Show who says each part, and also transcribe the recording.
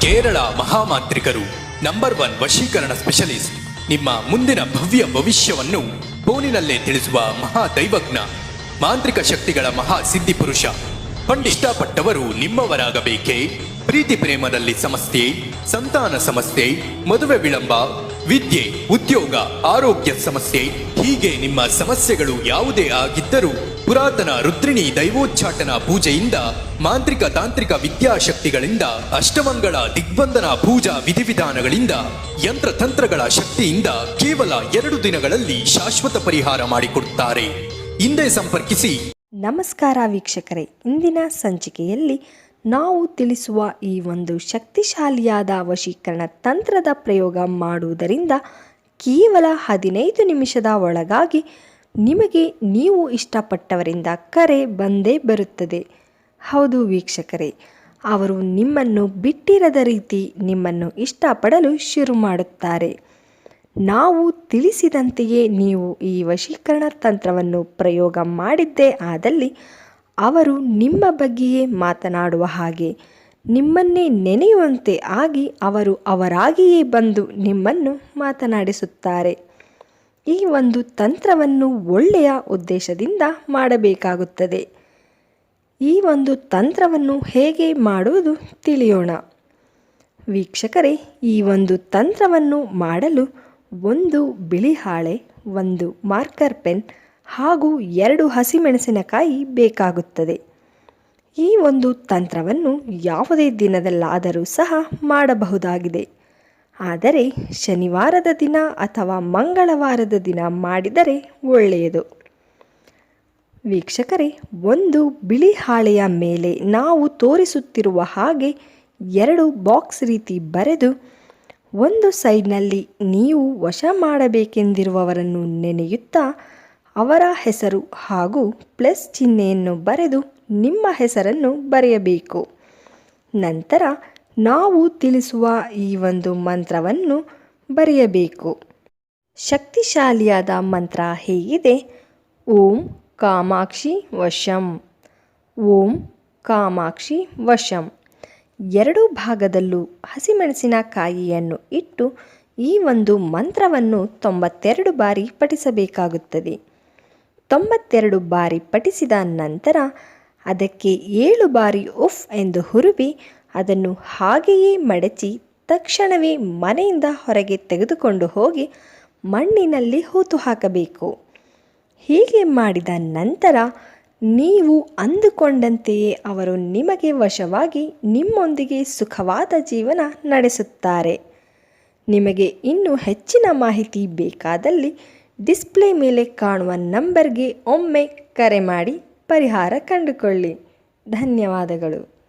Speaker 1: ಕೇರಳ ಮಹಾಮಾಂತ್ರಿಕರು number one ವಶೀಕರಣ specialist. ನಿಮ್ಮ ಮುಂದಿನ ಭವ್ಯ ಭವಿಷ್ಯವನ್ನು ಫೋನಿನಲ್ಲೇ ತಿಳಿಸುವ ಮಹಾ ದೈವಜ್ಞ ಮಾಂತ್ರಿಕ ಶಕ್ತಿಗಳ ಮಹಾ ಸಿದ್ಧಿ ಪುರುಷ ಪಂಡಿಷ್ಟಪಟ್ಟವರು ನಿಮ್ಮವರಾಗಬೇಕೇ? ಪ್ರೀತಿ ಪ್ರೇಮದಲ್ಲಿ ಸಮಸ್ಯೆ, ಸಂತಾನ ಸಮಸ್ಯೆ, ಮದುವೆ ವಿಳಂಬ, ವಿದ್ಯೆ, ಉದ್ಯೋಗ, ಆರೋಗ್ಯ ಸಮಸ್ಯೆ ಹೀಗೆ ನಿಮ್ಮ ಸಮಸ್ಯೆಗಳು ಯಾವುದೇ ಆಗಿದ್ದರೂ ಪುರಾತನ ರುದ್ರಿಣಿ ದೈವೋಚ್ಚಾಟನ ಪೂಜೆಯಿಂದ, ಮಾಂತ್ರಿಕ ತಾಂತ್ರಿಕ ವಿದ್ಯಾಶಕ್ತಿಗಳಿಂದ, ಅಷ್ಟಮಂಗಳ ದಿಗ್ಬಂಧನ ಪೂಜಾ ವಿಧಿವಿಧಾನಗಳಿಂದ, ಯಂತ್ರತಂತ್ರಗಳ ಶಕ್ತಿಯಿಂದ ಕೇವಲ ಎರಡು ದಿನಗಳಲ್ಲಿ ಶಾಶ್ವತ ಪರಿಹಾರ ಮಾಡಿಕೊಡುತ್ತಾರೆ. ಹಿಂದೆ ಸಂಪರ್ಕಿಸಿ.
Speaker 2: ನಮಸ್ಕಾರ ವೀಕ್ಷಕರೇ. ಇಂದಿನ ಸಂಚಿಕೆಯಲ್ಲಿ ನಾವು ತಿಳಿಸುವ ಈ ಒಂದು ಶಕ್ತಿಶಾಲಿಯಾದ ವಶೀಕರಣ ತಂತ್ರದ ಪ್ರಯೋಗ ಮಾಡುವುದರಿಂದ ಕೇವಲ ಹದಿನೈದು ನಿಮಿಷದ ಒಳಗಾಗಿ ನಿಮಗೆ ನೀವು ಇಷ್ಟಪಟ್ಟವರಿಂದ ಕರೆ ಬಂದೇ ಬರುತ್ತದೆ. ಹೌದು ವೀಕ್ಷಕರೇ, ಅವರು ನಿಮ್ಮನ್ನು ಬಿಟ್ಟಿರದ ರೀತಿ ನಿಮ್ಮನ್ನು ಇಷ್ಟಪಡಲು ಶುರು ಮಾಡುತ್ತಾರೆ. ನಾವು ತಿಳಿಸಿದಂತೆಯೇ ನೀವು ಈ ವಶೀಕರಣ ತಂತ್ರವನ್ನು ಪ್ರಯೋಗ ಮಾಡಿದ್ದೇ ಆದಲ್ಲಿ ಅವರು ನಿಮ್ಮ ಬಗ್ಗೆಯೇ ಮಾತನಾಡುವ ಹಾಗೆ ನಿಮ್ಮನ್ನೇ ನೆನೆಯುವಂತೆ ಆಗಿ ಅವರು ಅವರಾಗಿಯೇ ಬಂದು ನಿಮ್ಮನ್ನು ಮಾತನಾಡಿಸುತ್ತಾರೆ. ಈ ಒಂದು ತಂತ್ರವನ್ನು ಒಳ್ಳೆಯ ಉದ್ದೇಶದಿಂದ ಮಾಡಬೇಕಾಗುತ್ತದೆ. ಈ ಒಂದು ತಂತ್ರವನ್ನು ಹೇಗೆ ಮಾಡುವುದು ತಿಳಿಯೋಣ. ವೀಕ್ಷಕರೇ, ಈ ಒಂದು ತಂತ್ರವನ್ನು ಮಾಡಲು ಒಂದು ಬಿಳಿ ಹಾಳೆ, ಒಂದು ಮಾರ್ಕರ್ ಪೆನ್ ಹಾಗೂ ಎರಡು ಹಸಿಮೆಣಸಿನಕಾಯಿ ಬೇಕಾಗುತ್ತದೆ. ಈ ಒಂದು ತಂತ್ರವನ್ನು ಯಾವುದೇ ದಿನದಲ್ಲಾದರೂ ಸಹ ಮಾಡಬಹುದಾಗಿದೆ. ಆದರೆ ಶನಿವಾರದ ದಿನ ಅಥವಾ ಮಂಗಳವಾರದ ದಿನ ಮಾಡಿದರೆ ಒಳ್ಳೆಯದು. ವೀಕ್ಷಕರೇ, ಒಂದು ಬಿಳಿ ಹಾಳೆಯ ಮೇಲೆ ನಾವು ತೋರಿಸುತ್ತಿರುವ ಹಾಗೆ ಎರಡು ಬಾಕ್ಸ್ ರೀತಿ ಬರೆದು ಒಂದು ಸೈಡ್ನಲ್ಲಿ ನೀವು ವಶ ಮಾಡಬೇಕೆಂದಿರುವವರನ್ನು ನೆನೆಯುತ್ತಾ ಅವರ ಹೆಸರು ಹಾಗೂ ಪ್ಲಸ್ ಚಿಹ್ನೆಯನ್ನು ಬರೆದು ನಿಮ್ಮ ಹೆಸರನ್ನು ಬರೆಯಬೇಕು. ನಂತರ ನಾವು ತಿಳಿಸುವ ಈ ಒಂದು ಮಂತ್ರವನ್ನು ಬರೆಯಬೇಕು. ಶಕ್ತಿಶಾಲಿಯಾದ ಮಂತ್ರ ಹೇಗಿದೆ? ಓಂ ಕಾಮಾಕ್ಷಿ ವಶಂ. ಓಂ ಕಾಮಾಕ್ಷಿ ವಶಂ. ಎರಡು ಭಾಗದಲ್ಲೂ ಹಸಿಮೆಣಸಿನಕಾಯಿಯನ್ನು ಇಟ್ಟು ಈ ಒಂದು ಮಂತ್ರವನ್ನು ತೊಂಬತ್ತೆರಡು ಬಾರಿ ಪಠಿಸಬೇಕಾಗುತ್ತದೆ. ತೊಂಬತ್ತೆರಡು ಬಾರಿ ಪಠಿಸಿದ ನಂತರ ಅದಕ್ಕೆ ಏಳು ಬಾರಿ ಉಫ್ ಎಂದು ಹುರುಬಿ ಅದನ್ನು ಹಾಗೆಯೇ ಮಡಚಿ ತಕ್ಷಣವೇ ಮನೆಯಿಂದ ಹೊರಗೆ ತೆಗೆದುಕೊಂಡು ಹೋಗಿ ಮಣ್ಣಿನಲ್ಲಿ ಹೂತು ಹಾಕಬೇಕು. ಹೀಗೆ ಮಾಡಿದ ನಂತರ ನೀವು ಅಂದುಕೊಂಡಂತೆಯೇ ಅವರು ನಿಮಗೆ ವಶವಾಗಿ ನಿಮ್ಮೊಂದಿಗೆ ಸುಖವಾದ ಜೀವನ ನಡೆಸುತ್ತಾರೆ. ನಿಮಗೆ ಇನ್ನೂ ಹೆಚ್ಚಿನ ಮಾಹಿತಿ ಬೇಕಾದಲ್ಲಿ ಡಿಸ್ಪ್ಲೇ ಮೇಲೆ ಕಾಣುವ ನಂಬರ್ಗೆ ಒಮ್ಮೆ ಕರೆ ಮಾಡಿ. ಪರಿಹಾರ ಕಂಡುಕೊಳ್ಳಿ. ಧನ್ಯವಾದಗಳು.